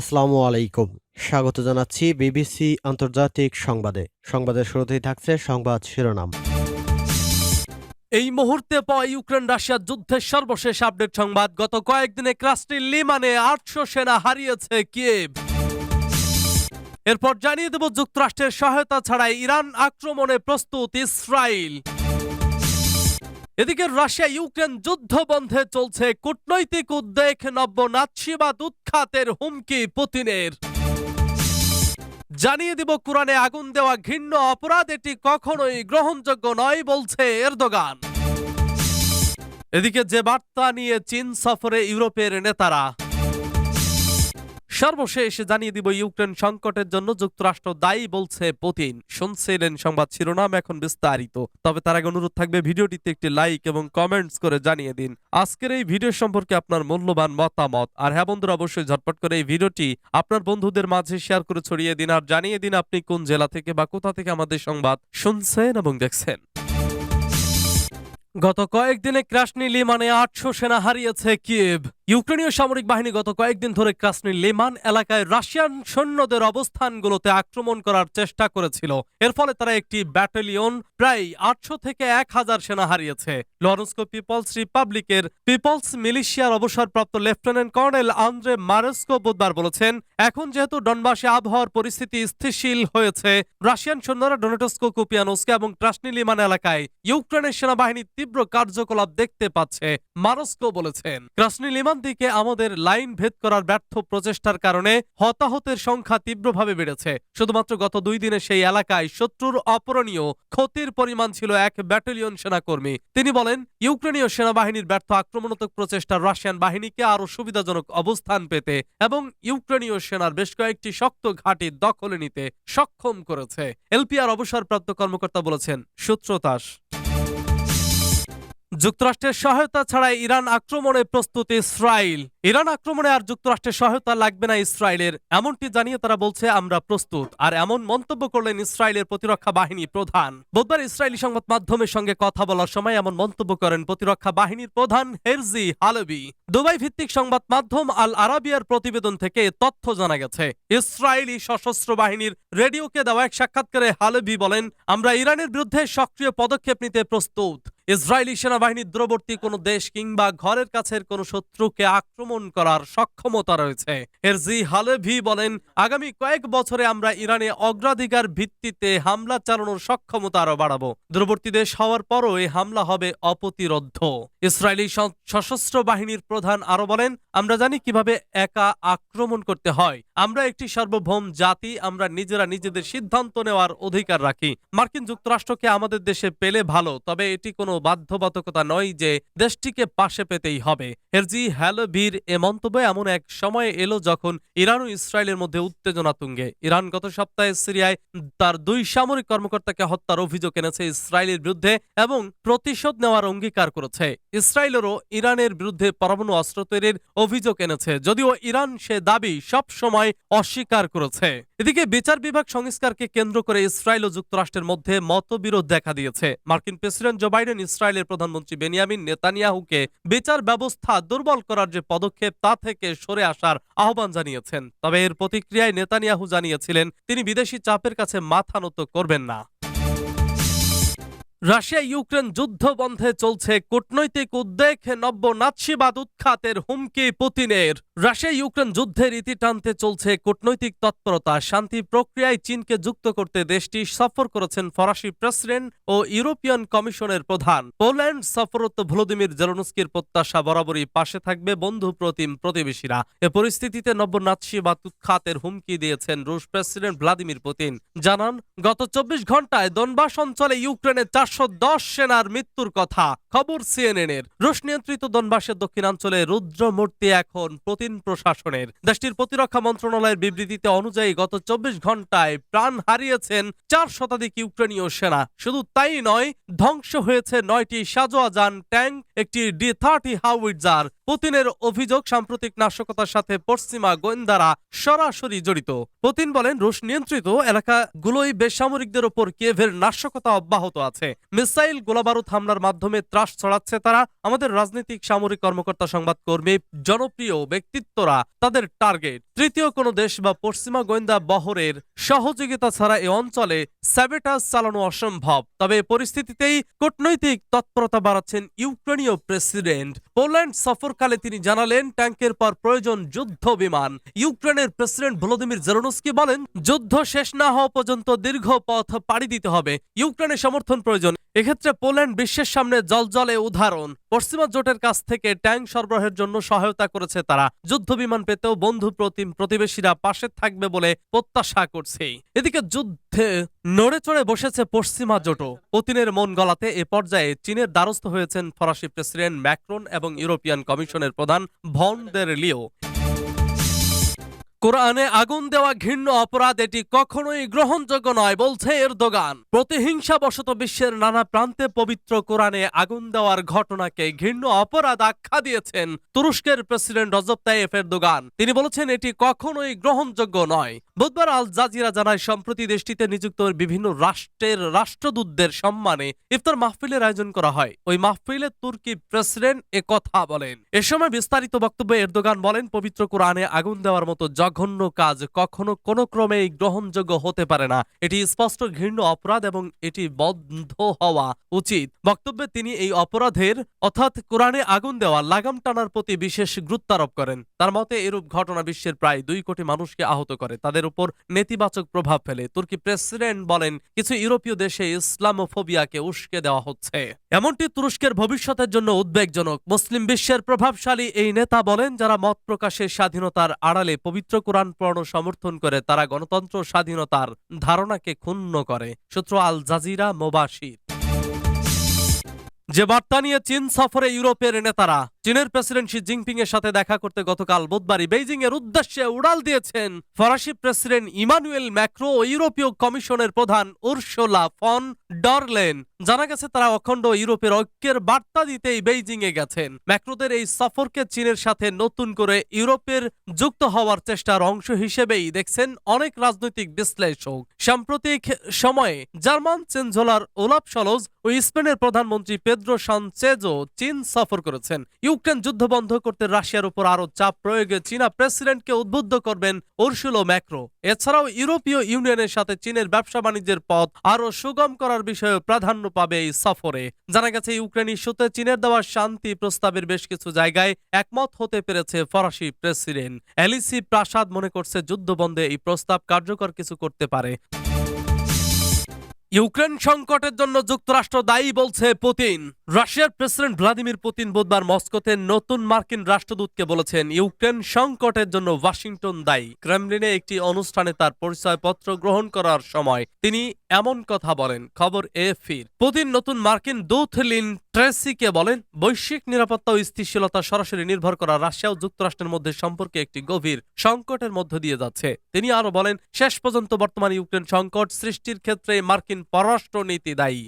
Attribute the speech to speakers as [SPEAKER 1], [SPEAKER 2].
[SPEAKER 1] আসসালামু আলাইকুম স্বাগত জানাচ্ছি বিবিসি আন্তর্জাতিক সংবাদে সংবাদের শুরুতেই থাকছে সংবাদ শিরোনাম
[SPEAKER 2] এই মুহূর্তে পাওয়া ইউক্রেন রাশিয়ার যুদ্ধের সর্বশেষ আপডেট সংবাদ গত কয়েকদিনে ক্রাস্টিন লিমানে আটশো সেনা হারিয়েছে কিয়েভ এরপর জানিয়ে দেব যুক্তরাষ্ট্রের সহায়তা ছাড়াই ইরান আক্রমণে প্রস্তুত ইসরায়েল এদিকে রাশিয়া ইউক্রেন যুদ্ধ বন্ধে চলছে কূটনৈতিক উদ্বেগ নব্য নাৎসিবাদ উৎখাতের হুমকি পুতিনের জানিয়ে দিব কোরআনে আগুন দেওয়া ঘৃণ্য অপরাধ এটি কখনোই গ্রহণযোগ্য নয় বলছে এরদোগান এদিকে যে বার্তা নিয়ে চীন সফরে ইউরোপের নেতারা সর্বশেষ জানিয়ে দিব ইউক্রেন সংকটের জন্য যুক্তরাষ্ট্র দায়ী বলছে পুতিন শুনছিলেন সংবাদ শিরোনাম এখন বিস্তারিত তবে তার আগে অনুরোধ থাকবে ভিডিওটিতে একটি লাইক এবং কমেন্টস করে জানিয়ে দিন আজকের এই ভিডিও সম্পর্কে আপনার মূল্যবান মতামত আর হ্যাঁ বন্ধুরা অবশ্যই ঝটপট করে এই ভিডিওটি আপনার বন্ধুদের মাঝে শেয়ার করে ছড়িয়ে দিন আর জানিয়ে দিন আপনি কোন জেলা থেকে বা কোথা থেকে আমাদের সংবাদ শুনছেন এবং দেখছেন গত কয়েকদিনে ক্রাশনি লিমানে আটশো সেনা হারিয়েছে কিয়েভ ইউক্রেনীয় সামরিক বাহিনী গত কয়েকদিন ধরে ক্রাসনির লেমান এলাকায় রাশিয়ান সৈন্যদের অবস্থানগুলোতে আক্রমণ করার চেষ্টা করেছিল এর ফলে তারা একটি ব্যাটালিয়ন প্রায় আটশো থেকে এক হাজার সেনা হারিয়েছে লরেন্সকো পিপলস রিপাবলিকের পিপলস মিলিশিয়ার অবসরপ্রাপ্ত লেফটেন্যান্ট কর্নেল আন্দ্রে মারেস্কো বুধবার বলেছেন এখন যেহেতু ডনবাসে আবহাওয়ার পরিস্থিতি স্থিতিশীল হয়েছে রাশিয়ান সৈন্যরা ডোনেটস্কো কুপিয়ানোস্কা এবং ক্রাসনি লিমান এলাকায় ইউক্রেনের সেনাবাহিনীর তীব্র কার্যকলাপ দেখতে পাচ্ছে মারস্কো বলেছেন ক্রাসনি লিমান দিকে আমাদের লাইন ভেদ করার ব্যর্থ প্রচেষ্টার কারণে হতাহতের সংখ্যা তীব্রভাবে বেড়েছে শুধুমাত্র গত দুই দিনে সেই এলাকায় শত্রুর অপরণীয় ক্ষতির পরিমাণ ছিল এক ব্যাটালিয়ন সেনাকর্মী তিনি বলেন ইউক্রেনীয় সেনাবাহিনীর ব্যর্থ আক্রমণাত্মক প্রচেষ্টা রাশিয়ান বাহিনীকে আরও সুবিধাজনক অবস্থান পেতে এবং ইউক্রেনীয় সেনার বেশ কয়েকটি শক্ত ঘাঁটি দখলে নিতে সক্ষম করেছে এলপিআর অবসরপ্রাপ্ত কর্মকর্তা বলেছেন সূত্রতাস যুক্তরাষ্ট্রের সহায়তা ছাড়াই ইরান আক্রমণে প্রস্তুত ইসরায়েল ইরান আক্রমণে আর যুক্তরাষ্ট্রের সহায়তা লাগবে না ইসরায়েলের এমনটি জানিয়ে তারা বলছে আমরা প্রস্তুত আর এমন মন্তব্য করলেন ইসরায়েলের প্রতিরক্ষা বাহিনী প্রধান বুধবার ইসরায়েলি সংবাদ মাধ্যমের সঙ্গে কথা বলার সময় এমন মন্তব্য করেন প্রতিরক্ষা বাহিনীর প্রধান হেরজি হালবি দুবাই ভিত্তিক সংবাদ মাধ্যম আল আরাবিয়ার প্রতিবেদন থেকে তথ্য জানা গেছে ইসরায়েলি সশস্ত্র বাহিনীর রেডিওকে দেওয়া এক সাক্ষাৎকারে হালবি বলেন আমরা ইরানের বিরুদ্ধে সক্রিয় পদক্ষেপ নিতে প্রস্তুত ইসরায়েলি সেনাবাহিনীর দূরবর্তী কোনো দেশ কিংবা ঘরের কাছের কোনো শত্রুকে আক্রমণ করার সক্ষমতা রয়েছে এরজি হালেভি বলেন আগামী কয়েক বছরে আমরা ইরানে অগ্রাধিকার ভিত্তিতে হামলা চালানোর সক্ষমতা আরও বাড়াবো দূরবর্তী দেশ হওয়ার পরও এই হামলা হবে অপ্রতিরোধ্য ইসরায়েলি সশস্ত্র বাহিনীর প্রধান আরও বলেন আমরা জানি কিভাবে একা আক্রমণ করতে হয় আমরা একটি সার্বভৌম জাতি আমরা নিজেরা নিজেদের সিদ্ধান্ত নেওয়ার অধিকার রাখি মার্কিন যুক্তরাষ্ট্রকে আমাদের দেশে পেলে ভালো তবে এটি কোনো বাধ্যবাধকতা নয় যে দেশটিকে পাশে পেতেই হবে হেরজি হ্যালোভির এ মন্তব্য এমন এক সময়ে এলো যখন ইরান ও ইসরায়েলের মধ্যে উত্তেজনা তুঙ্গে ইরান গত সপ্তাহে সিরিয়ায় তার দুই সামরিক কর্মকর্তাকে হত্যার অভিযোগ এনেছে ইসরায়েলের বিরুদ্ধে এবং প্রতিশোধ নেওয়ার অঙ্গীকার করেছে ইসরায়েলেরও ইরানের বিরুদ্ধে পরমাণু অস্ত্র তৈরির অভিযোগ এনেছে যদিও ইরান সে দাবি সব সময় অস্বীকার করেছে এদিকে বিচার বিভাগ সংস্কারকে কেন্দ্র করে ইসরায়েল ও যুক্তরাষ্ট্রের মধ্যে মতবিরোধ দেখা দিয়েছে মার্কিন প্রেসিডেন্ট জো বাইডেন ইসরায়েলের প্রধানমন্ত্রী বেনিয়ামিন নেতানিয়াহুকে বিচার ব্যবস্থা দুর্বল করার যে পদক্ষেপ তা থেকে সরে আসার আহ্বান জানিয়েছেন তবে এর প্রতিক্রিয়ায় নেতানিয়াহু জানিয়েছিলেন তিনি বিদেশি চাপের কাছে মাথা নত করবেন না রাশিয়া ইউক্রেন যুদ্ধ বন্ধে চলছে কূটনৈতিক উদ্বেগ নব্য নাৎসিবাদ উৎখাতের হুমকি পুতিনের রাশিয়া ইউক্রেন যুদ্ধের ইতি টানতে চলছে কূটনৈতিক তৎপরতা শান্তি প্রক্রিয়ায় চীনকে যুক্ত করতে দেশটি সফর করেছেন ফরাসি প্রেসিডেন্ট ও ইউরোপিয়ান কমিশনের প্রধান পোল্যান্ড সফরত ভ্লোদিমির জেলনস্কির প্রত্যাশা বরাবরই পাশে থাকবে বন্ধু প্রতিম প্রতিবেশীরা এ পরিস্থিতিতে নব্য বা তুৎখাতের হুমকি দিয়েছেন রুশ প্রেসিডেন্ট ভ্লাদিমির পুতিন জানান গত চব্বিশ ঘন্টায় দনবাস অঞ্চলে ইউক্রেনের চারশো সেনার মৃত্যুর কথা খবর এর রুশ নিয়ন্ত্রিত দনবাসের দক্ষিণাঞ্চলে রুদ্রমূর্তি এখন প্রতিন প্রশাসনের দেশটির প্রতিরক্ষা মন্ত্রণালয়ের বিবৃতিতে অনুযায়ী গত চব্বিশ ঘন্টায় প্রাণ হারিয়েছেন চার শতাধিক ইউক্রেনীয় সেনা শুধু তাই নয় ধ্বংস হয়েছে নয়টি সাজোয়া যান ট্যাঙ্ক একটি ডি থার্টি হাউইটজার পুতিনের অভিযোগ সাম্প্রতিক নাশকতার সাথে পশ্চিমা গোয়েন্দারা সরাসরি জড়িত পুতিন বলেন রুশ নিয়ন্ত্রিত এলাকাগুলোই বেসামরিকদের ওপর কিয়েভের নাশকতা অব্যাহত আছে মিসাইল গোলাবারুদ হামলার মাধ্যমে ব্রাশ ছড়াচ্ছে তারা আমাদের রাজনৈতিক সামরিক কর্মকর্তা সংবাদ কর্মী জনপ্রিয় ব্যক্তিত্বরা তাদের টার্গেট তৃতীয় কোনো দেশ বা পশ্চিমা গোয়েন্দা বহরের সহযোগিতা ছাড়া এ অঞ্চলে স্যাবেটাস চালানো অসম্ভব তবে পরিস্থিতিতেই কূটনৈতিক তৎপরতা বাড়াচ্ছেন ইউক্রেনীয় প্রেসিডেন্ট পোল্যান্ড সফরকালে তিনি জানালেন ট্যাঙ্কের পর প্রয়োজন যুদ্ধ বিমান ইউক্রেনের প্রেসিডেন্ট ভলোদিমির জেরোনস্কি বলেন যুদ্ধ শেষ না হওয়া পর্যন্ত দীর্ঘ পথ পাড়ি দিতে হবে ইউক্রেনের সমর্থন প্রয়োজন এক্ষেত্রে পোল্যান্ড বিশ্বের সামনে জলজলে উদাহরণ পশ্চিমা জোটের কাছ থেকে ট্যাঙ্ক সরবরাহের জন্য সহায়তা করেছে তারা যুদ্ধ বিমান পেতেও বন্ধু প্রতিবেশীরা পাশে থাকবে বলে প্রত্যাশা করছে এদিকে যুদ্ধে নড়ে চড়ে বসেছে পশ্চিমা জোটও পুতিনের মন গলাতে এ পর্যায়ে চীনের দ্বারস্থ হয়েছেন ফরাসি প্রেসিডেন্ট ম্যাক্রন এবং ইউরোপিয়ান কমিশনের প্রধান ভন দের লিও কোরআনে আগুন দেওয়া ঘৃণ্য অপরাধ এটি কখনোই গ্রহণযোগ্য নয় বলছে এর দোকান প্রতিহিংসাবশত বিশ্বের নানা প্রান্তে পবিত্র কোরআনে আগুন দেওয়ার ঘটনাকে ঘৃণ্য অপরাধ আখ্যা দিয়েছেন তুরস্কের প্রেসিডেন্ট রজব তাইফ এর দোকান তিনি বলেছেন এটি কখনোই গ্রহণযোগ্য নয় বুধবার আল জাজিরা জানায় সম্প্রতি দেশটিতে নিযুক্ত বিভিন্ন রাষ্ট্রের রাষ্ট্রদূতদের সম্মানে ইফতার মাহফিলের আয়োজন করা হয় ওই মাহফিলে তুর্কি প্রেসিডেন্ট এ কথা বলেন এ সময় বিস্তারিত বক্তব্যে এর দোগান বলেন পবিত্র কোরআনে আগুন দেওয়ার মতো জঘন্য কাজ কখনো কোনো ক্রমেই গ্রহণযোগ্য হতে পারে না এটি স্পষ্ট ঘৃণ্য অপরাধ এবং এটি বন্ধ হওয়া উচিত বক্তব্যে তিনি এই অপরাধের অর্থাৎ কোরআনে আগুন দেওয়া লাগাম টানার প্রতি বিশেষ গুরুত্ব আরোপ করেন তার মতে এরূপ ঘটনা বিশ্বের প্রায় দুই কোটি মানুষকে আহত করে তাদের উপর নেতিবাচক প্রভাব ফেলে তুর্কি প্রেসিডেন্ট বলেন কিছু ইউরোপীয় দেশে ইসলামোফোবিয়াকে উস্কে দেওয়া হচ্ছে এমনটি তুরস্কের ভবিষ্যতের জন্য উদ্বেগজনক মুসলিম বিশ্বের প্রভাবশালী এই নেতা বলেন যারা মত প্রকাশের স্বাধীনতার আড়ালে পবিত্র কোরআন পড়ানো সমর্থন করে তারা গণতন্ত্র স্বাধীনতার ধারণাকে ক্ষুণ্ণ করে সূত্র আল জাজিরা মোবাসির যে বার্তা নিয়ে চীন সফরে ইউরোপের নেতারা চীনের প্রেসিডেন্ট শি জিনপিং এর সাথে দেখা করতে গতকাল বুধবারই বেইজিং এর উদ্দেশ্যে উড়াল দিয়েছেন ফরাসি প্রেসিডেন্ট ইমানুয়েল ম্যাক্রো ও ইউরোপীয় কমিশনের প্রধান উর্সোলা ফন ডরলেন জানা গেছে তারা অখণ্ড ইউরোপের ঐক্যের বার্তা দিতেই বেইজিং এ গেছেন ম্যাক্রোদের এই সফরকে চীনের সাথে নতুন করে ইউরোপের যুক্ত হওয়ার চেষ্টার অংশ হিসেবেই দেখছেন অনেক রাজনৈতিক বিশ্লেষক সাম্প্রতিক সময়ে জার্মান চেঞ্জলার ওলাপ সলজ ও স্পেনের প্রধানমন্ত্রী পেদ্রো সানচেজও চীন সফর করেছেন ইউক্রেন যুদ্ধ বন্ধ করতে রাশিয়ার উপর আরও চাপ প্রয়োগে চীনা প্রেসিডেন্টকে উদ্বুদ্ধ করবেন অর্শুলো ম্যাক্রো এছাড়াও ইউরোপীয় ইউনিয়নের সাথে চীনের ব্যবসা বাণিজ্যের পথ আরও সুগম করার বিষয়ে প্রাধান্য পাবে এই সফরে জানা গেছে ইউক্রেন ইস্যুতে চীনের দেওয়া শান্তি প্রস্তাবের বেশ কিছু জায়গায় একমত হতে পেরেছে ফরাসি প্রেসিডেন্ট এলিসি প্রাসাদ মনে করছে যুদ্ধবন্ধে এই প্রস্তাব কার্যকর কিছু করতে পারে ইউক্রেন সংকটের জন্য যুক্তরাষ্ট্র দায়ী বলছে পুতিন রাশিয়ার প্রেসিডেন্ট ভ্লাদিমির পুতিন বুধবার মস্কোতে নতুন মার্কিন রাষ্ট্রদূতকে বলেছেন ইউক্রেন সংকটের জন্য ওয়াশিংটন দায়ী ক্রেমলিনে একটি অনুষ্ঠানে তার পরিচয়পত্র গ্রহণ করার সময় তিনি এমন কথা বলেন খবর এফির পুতিন নতুন মার্কিন দূত লিন ট্রেসিকে বলেন বৈশ্বিক নিরাপত্তা ও স্থিতিশীলতা সরাসরি নির্ভর করা রাশিয়া ও যুক্তরাষ্ট্রের মধ্যে সম্পর্কে একটি গভীর সংকটের মধ্য দিয়ে যাচ্ছে তিনি আরও বলেন শেষ পর্যন্ত বর্তমান ইউক্রেন সংকট সৃষ্টির ক্ষেত্রে মার্কিন পররাষ্ট্র নীতি দায়ী